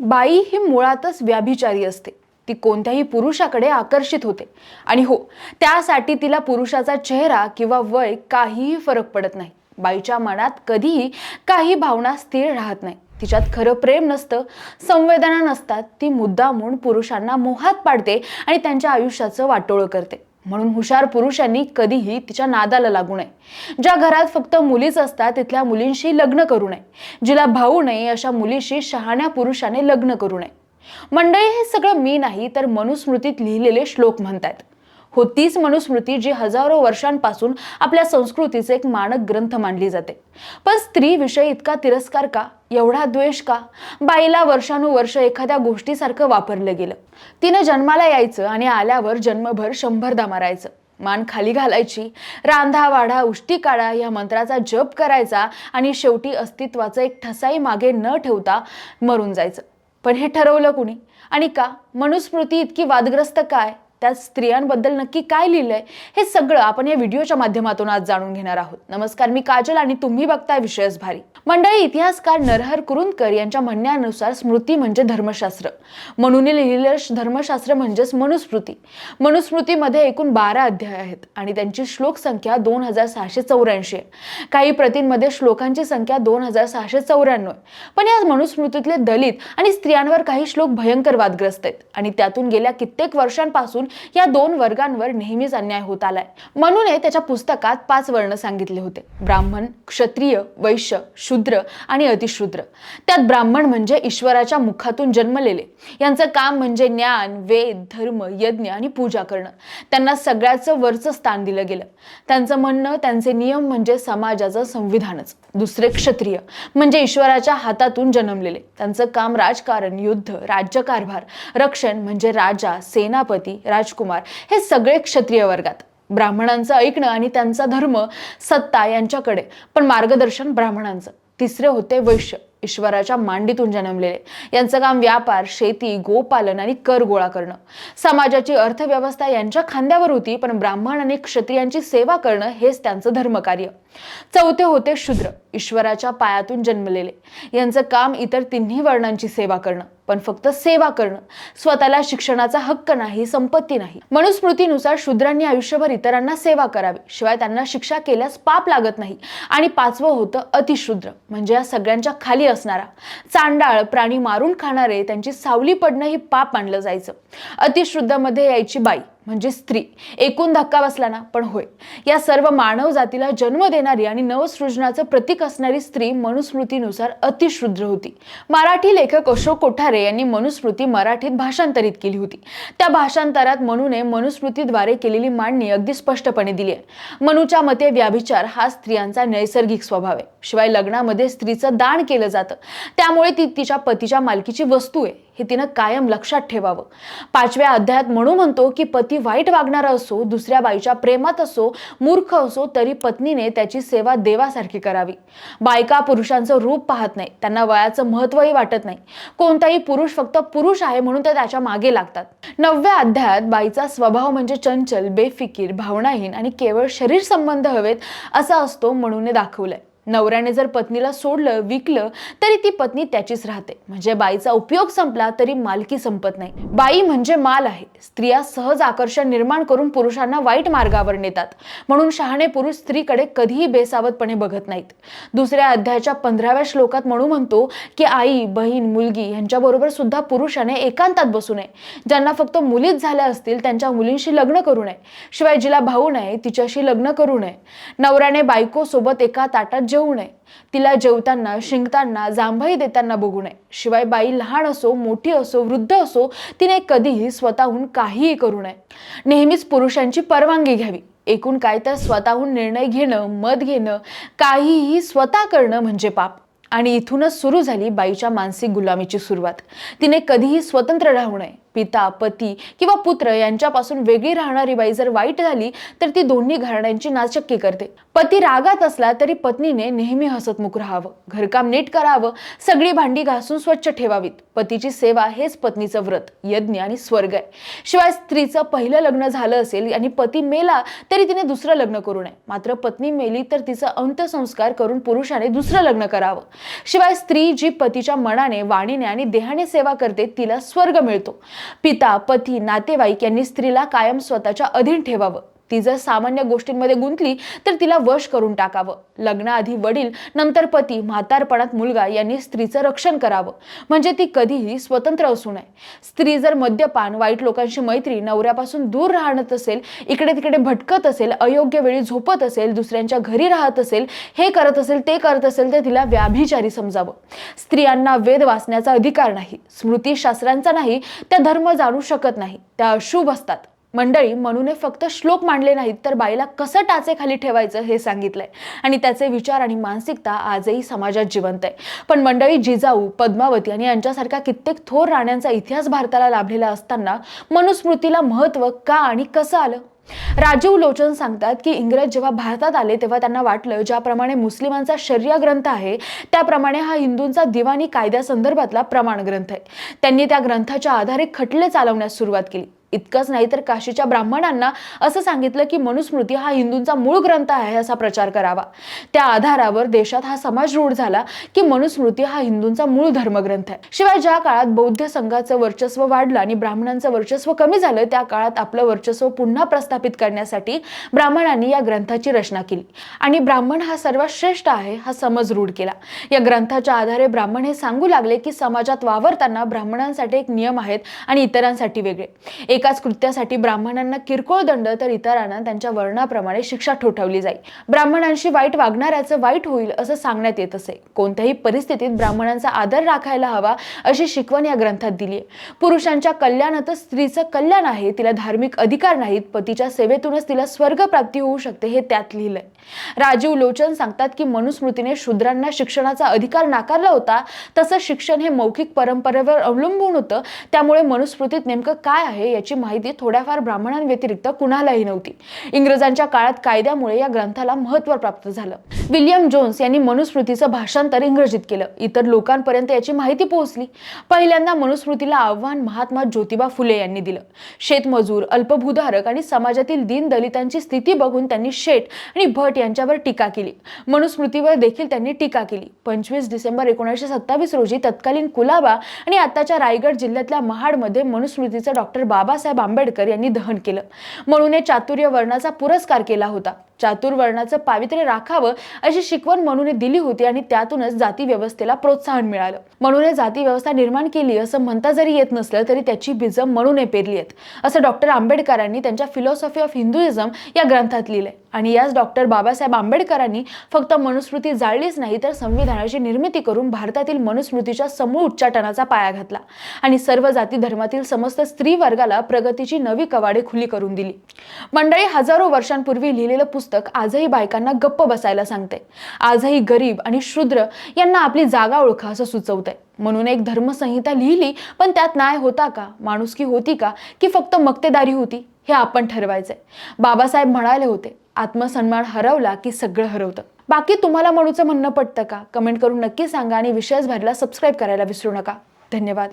बाई ही मुळातच व्याभिचारी असते. ती कोणत्याही पुरुषाकडे आकर्षित होते. आणि हो त्यासाठी तिला पुरुषाचा चेहरा किंवा वय काहीही फरक पडत नाही. बाईच्या मनात कधीही काही भावना स्थिर राहत नाही. तिच्यात खरं प्रेम नसतं संवेदना नसतात. ती मुद्दामून पुरुषांना मोहात पाडते आणि त्यांच्या आयुष्याचं वाटोळं करते. म्हणून हुशार पुरुषांनी कधीही तिच्या नादाला लागू नये. ज्या घरात फक्त मुलीच असतात तिथल्या मुलींशी लग्न करू नये. जिला भाऊ नये अशा मुलीशी शहाण्या पुरुषाने लग्न करू नये. मंडळी हे सगळं मी नाही तर मनुस्मृतीत लिहिलेले श्लोक म्हणतायत. होतीच मनुस्मृती जी हजारो वर्षांपासून आपल्या संस्कृतीचे एक मानक ग्रंथ मानली जाते. पण स्त्रीविषयी इतका तिरस्कार का? एवढा द्वेष का? बाईला वर्षानुवर्ष एखाद्या गोष्टीसारखं वापरलं गेलं. तिनं जन्माला यायचं आणि आल्यावर जन्मभर शंभरदा मारायचं मान खाली घालायची रांधा वाढा उष्टी काढा या मंत्राचा जप करायचा आणि शेवटी अस्तित्वाचं एक ठसाई मागे न ठेवता मरून जायचं. पण हे ठरवलं कुणी? आणि का? मनुस्मृती इतकी वादग्रस्त काय? त्यात स्त्रियांबद्दल नक्की काय लिहिलंय हे सगळं आपण या व्हिडिओच्या माध्यमातून आज जाणून घेणार आहोत. नमस्कार मी काजल आणि तुम्ही बघताय विषयच भारी. मंडळी इतिहासकार नरहर कुरुंदकर यांच्या म्हणण्यानुसार स्मृती म्हणजे धर्मशास्त्र. म्हणून लिहिलेलं धर्मशास्त्र म्हणजेच मनुस्मृती. मनुस्मृतीमध्ये एकूण बारा अध्याय आहेत आणि त्यांची श्लोक संख्या दोन हजार सहाशे चौऱ्याऐंशी आहे. काही प्रतींमध्ये श्लोकांची संख्या दोन हजार सहाशे चौऱ्याण्णव पण या मनुस्मृतीतले दलित आणि स्त्रियांवर काही श्लोक भयंकर वादग्रस्त आहेत आणि त्यातून गेल्या कित्येक वर्षांपासून या दोन वर्गांवर नेहमीच अन्याय होत आलाय. म्हणून त्याच्या पुस्तकात पाच वर्ण सांगितले होते. ब्राह्मण क्षत्रिय वैश्य शूद्र आणि अतिशूद्र. त्यात ब्राह्मण म्हणजे ईश्वराच्या मुखातून जन्मलेले. यांचं काम म्हणजे ज्ञान वेद धर्म यज्ञ आणि पूजा करणं. त्यांना सगळ्याचं वरचं स्थान दिलं गेलं. त्यांचं म्हणणं त्यांचे नियम म्हणजे समाजाचं संविधानच. दुसरे क्षत्रिय म्हणजे ईश्वराच्या हातातून जन्मलेले. त्यांचं काम राजकारण युद्ध राज्यकारभार रक्षण म्हणजे राजा सेनापती राजकुमार हे सगळे क्षत्रिय वर्गात. ब्राह्मणांचं ऐकणं आणि त्यांचा धर्म सत्ता यांच्याकडे पण मार्गदर्शन ब्राह्मणांचं. तिसरे होते वैश्य. ईश्वराच्या मांडीतून जन्मलेले. यांचं काम व्यापार शेती गोपालन आणि कर गोळा करणं. समाजाची अर्थव्यवस्था यांच्या खांद्यावर होती पण ब्राह्मण आणि क्षत्रियांची सेवा करणं हेच त्यांचं धर्मकार्य. चौथे होते शूद्र ईश्वराच्या पायातून जन्मलेले. यांचं काम इतर तिन्ही वर्णांची सेवा करणं पण फक्त सेवा करणं. स्वतःला शिक्षणाचा हक्क नाही संपत्ती नाही. मनुस्मृतीनुसार शूद्रांनी आयुष्यभर इतरांना सेवा करावी शिवाय त्यांना शिक्षा केल्यास पाप लागत नाही. आणि पाचवं होतं अतिशूद्र म्हणजे या सगळ्यांच्या खाली असणारा. चांडाळ प्राणी मारून खाणारे त्यांची सावली पडणं ही पाप मानलं जायचं. अतिश्रुद्धामध्ये यायची बाई. म्हणजे स्त्री. एकूण धक्का बसला ना पण होय. या सर्व मानव जातीला जन्म देणारी आणि नवसृजनाचं प्रतीक असणारी स्त्री मनुस्मृतीनुसार अतिशुद्र होती. मराठी लेखक अशोक कोठारे यांनी मनुस्मृती मराठीत भाषांतरित केली होती. त्या भाषांतरात मनूने मनुस्मृतीद्वारे केलेली मांडणी अगदी स्पष्टपणे दिली आहे. मनूच्या मते व्याभिचार हा स्त्रियांचा नैसर्गिक स्वभाव आहे. शिवाय लग्नामध्ये स्त्रीचं दान केलं जातं. त्यामुळे ती तिच्या पतीच्या मालकीची वस्तू आहे. हे तिनं कायम लक्षात ठेवावं. पाचव्या अध्यायात म्हणू म्हणतो की पती वाईट वागणारा असो दुसऱ्या बाईच्या प्रेमात असो मूर्ख असो तरी पत्नीने त्याची सेवा देवासारखी करावी. बायका पुरुषांचं रूप पाहत नाही. त्यांना वयाचं महत्वही वाटत नाही. कोणताही पुरुष फक्त पुरुष आहे म्हणून ते त्याच्यामागे लागतात. नवव्या अध्यायात बाईचा स्वभाव म्हणजे चंचल बेफिकीर भावनाहीन आणि केवळ शरीर संबंध हवेत असा असतो म्हणून दाखवलंय. नवऱ्याने जर पत्नीला सोडलं विकलं तरी ती पत्नी त्याचीच राहते. म्हणजे बाईचा उपयोग संपला तरी मालकी संपत नाही. बाई म्हणजे माल आहे. स्त्रिया सहज आकर्षण निर्माण करून पुरुषांना वाईट मार्गावर नेतात. म्हणून शहाणे पुरुष स्त्रीकडे कधीही बेसावतपणे बघत नाहीत. दुसऱ्या अध्यायाच्या पंधराव्या श्लोकात म्हणू म्हणतो की आई बहीण मुलगी यांच्याबरोबर सुद्धा पुरुषाने एकांतात बसू नये. ज्यांना फक्त मुलीच झाल्या असतील त्यांच्या मुलींशी लग्न करू नये. शिवाय जिला भाऊ नाही तिच्याशी लग्न करू नये. नवऱ्याने बायको सोबत एका ताटात जेवू नये. तिला जेवताना शिंकताना जांभई देताना बघू नये. शिवाय बाई लहान असो मोठी असो वृद्ध असो तिने कधीही स्वतःहून काहीही करू नये. नेहमीच पुरुषांची परवानगी घ्यावी. एकूण काय तर स्वतःहून निर्णय घेणं मत घेणं काहीही स्वतः करणं म्हणजे पाप. आणि इथूनच सुरू झाली बाईच्या मानसिक गुलामीची सुरुवात. तिने कधीही स्वतंत्र राहू नये. पिता पती किंवा पुत्र यांच्यापासून वेगळी राहणारी बाई जर वाईट झाली तर ती दोन्ही घराण्यांची नाचक्की करते. पती रागात असला तरी पत्नीने नेहमी हसतमुख राहावं घरकाम नीट करावं सगळी भांडी घासून स्वच्छ ठेवावीत. पतीची सेवा हेच पत्नीचं व्रत यज्ञ आणि स्वर्ग आहे. शिवाय स्त्रीचं पहिलं लग्न झालं असेल आणि पती मेला तरी तिने दुसरं लग्न करू नये. मात्र पत्नी मेली तर तिचं अंत्यसंस्कार करून पुरुषाने दुसरं लग्न करावं. शिवाय स्त्री जी पतीच्या मनाने वाणीने आणि देहाने सेवा करते तिला स्वर्ग मिळतो. पिता पती नातेवाईक यांनी स्त्रीला कायम स्वतःच्या अधीन ठेवावं. ती जर सामान्य गोष्टींमध्ये गुंतली तर तिला वश करून टाकावं. लग्नाआधी वडील नंतर पती म्हातारपणात मुलगा यांनी स्त्रीचं रक्षण करावं. म्हणजे ती कधीही स्वतंत्र असू नये. स्त्री जर मद्यपान वाईट लोकांशी मैत्री नवऱ्यापासून दूर राहणत असेल इकडे तिकडे भटकत असेल अयोग्य वेळी झोपत असेल दुसऱ्यांच्या घरी राहत असेल हे करत असेल ते करत असेल तर तिला व्याभिचारी समजावं. स्त्रियांना वेद वाचण्याचा अधिकार नाही स्मृतीशास्त्रांचा नाही त्या धर्म जाणू शकत नाही त्या अशुभ असतात. मंडळी म्हणून फक्त श्लोक मांडले नाहीत तर बाईला कसं टाचेखाली ठेवायचं हे सांगितलंय. आणि त्याचे विचार आणि मानसिकता आजही समाजात जिवंत आहे. पण मंडळी जिजाऊ पद्मावती आणि यांच्यासारख्या कित्येक थोर राण्यांचा इतिहास भारताला लाभलेला असताना मनुस्मृतीला महत्त्व का आणि कसं आलं? राजीव लोचन सांगतात की इंग्रज जेव्हा भारतात आले तेव्हा त्यांना वाटलं ज्याप्रमाणे मुस्लिमांचा शर्या ग्रंथ आहे त्याप्रमाणे हा हिंदूंचा दिवाणी कायद्यासंदर्भातला प्रमाण ग्रंथ आहे. त्यांनी त्या ग्रंथाच्या आधारे खटले चालवण्यास सुरुवात केली. इतकंच नाही तर काशीच्या ब्राह्मणांना असं सांगितलं की मनुस्मृती हा हिंदूंचा मूळ ग्रंथ आहे असा प्रचार करावा. त्या आधारावर देशात हा समाज रूढ झाला की मनुस्मृती हा हिंदूंचा मूळ धर्मग्रंथ आहे. शिवाय ज्या काळात बौद्ध संघाचं वर्चस्व वाढलं आणि ब्राह्मणांचं वर्चस्व कमी झालं त्या काळात आपलं वर्चस्व पुन्हा प्रस्थापित करण्यासाठी ब्राह्मणांनी या ग्रंथाची रचना केली. आणि ब्राह्मण हा सर्वात श्रेष्ठ आहे हा समज रूढ केला. या ग्रंथाच्या आधारे ब्राह्मण हे सांगू लागले की समाजात वावरताना ब्राह्मणांसाठी एक नियम आहेत आणि इतरांसाठी वेगळे. एकाच कृत्यासाठी ब्राह्मणांना किरकोळ दंड तर इतरांना त्यांच्या वर्णाप्रमाणे शिक्षा ठोठावली जाई. ब्राह्मणांशी वाईट वागणाऱ्याचं वाईट होईल असं सांगण्यात येत असे. कोणत्याही परिस्थितीत ब्राह्मणांचा आदर राखायला हवा अशी शिकवण या ग्रंथात दिली आहे पुरुषांच्या कल्याणातच स्त्रीचं कल्याण आहे तिला धार्मिक अधिकार नाहीत पतीच्या सेवेतूनच तिला स्वर्ग प्राप्ती होऊ शकते हे त्यात लिहिलंय. राजीव लोचन सांगतात की मनुस्मृतीने शूद्रांना शिक्षणाचा अधिकार नाकारला होता. तसं शिक्षण हे मौखिक परंपरेवर अवलंबून होतं. त्यामुळे मनुस्मृतीत नेमकं काय आहे याची माहिती थोड्याफार ब्राह्मणांव्यतिरिक्त कुणालाही नव्हती. इंग्रजांच्या काळात कायद्यामुळे या ग्रंथाला महत्त्व प्राप्त झालं. विल्यम जोन्स यांनी मनुस्मृतीचं भाषांतर इंग्रजीत केलं. इतर लोकांपर्यंत याची माहिती पोहोचली. पहिल्यांदा मनुस्मृतीला आव्हान महात्मा ज्योतिबा फुले यांनी दिलं. शेतमजूर अल्पभूधारक आणि समाजातील दीन दलितांची स्थिती बघून त्यांनी शेठ आणि भट यांच्यावर टीका केली. मनुस्मृतीवर देखील त्यांनी टीका केली. पंचवीस डिसेंबर एकोणीसशे सत्तावीस रोजी तत्कालीन कुलाबा आणि आताच्या रायगड जिल्ह्यातल्या महाडमध्ये मनुस्मृतीचं डॉक्टर बाबा बाबासाहेब आंबेडकर यांनी दहन केलं. म्हणून चातुर्य वर्णाचा पुरस्कार केला होता. चातुर्वर्णाचं पावित्र्य राखावं अशी शिकवण म्हणून दिली होती आणि त्यातूनच जाती व्यवस्थेला प्रोत्साहन मिळालं. म्हणून जाती व्यवस्था निर्माण केली असं म्हणता जरी येत नसलं तरी त्याची बीज म्हणून पेरली आहेत असं डॉक्टर आंबेडकरांनी त्यांच्या फिलॉसॉफी ऑफ हिंदुइझम या ग्रंथात लिहिलंय. आणि याच डॉक्टर बाबासाहेब आंबेडकरांनी फक्त मनुस्मृती जाळलीच नाही तर संविधानाची निर्मिती करून भारतातील मनुस्मृतीच्या समूळ उच्चाटनाचा पाया घातला. आणि सर्व जाती धर्मातील समस्त स्त्री वर्गाला प्रगतीची नवी कवाडे खुली करून दिली. मंडळी हजारो वर्षांपूर्वी लिहिलेलं पुस्तक आजही बायकांना गप्प बसायला सांगते. आजही गरीब आणि शूद्र यांना आपली जागा ओळखा असं सुचवतंय म्हणून एक धर्मसंहिता लिहिली पण त्यात न्याय होता का? माणुसकी होती का? की फक्त मक्तेदारी होती? हे आपण ठरवायचंय बाबासाहेब म्हणाले होते आत्मसन्मान हरवला की सगळं हरवतं. बाकी तुम्हाला म्हणूचं म्हणणं पडतं का? कमेंट करून नक्की सांगा आणि विषयच भरला सबस्क्राईब करायला विसरू नका. धन्यवाद.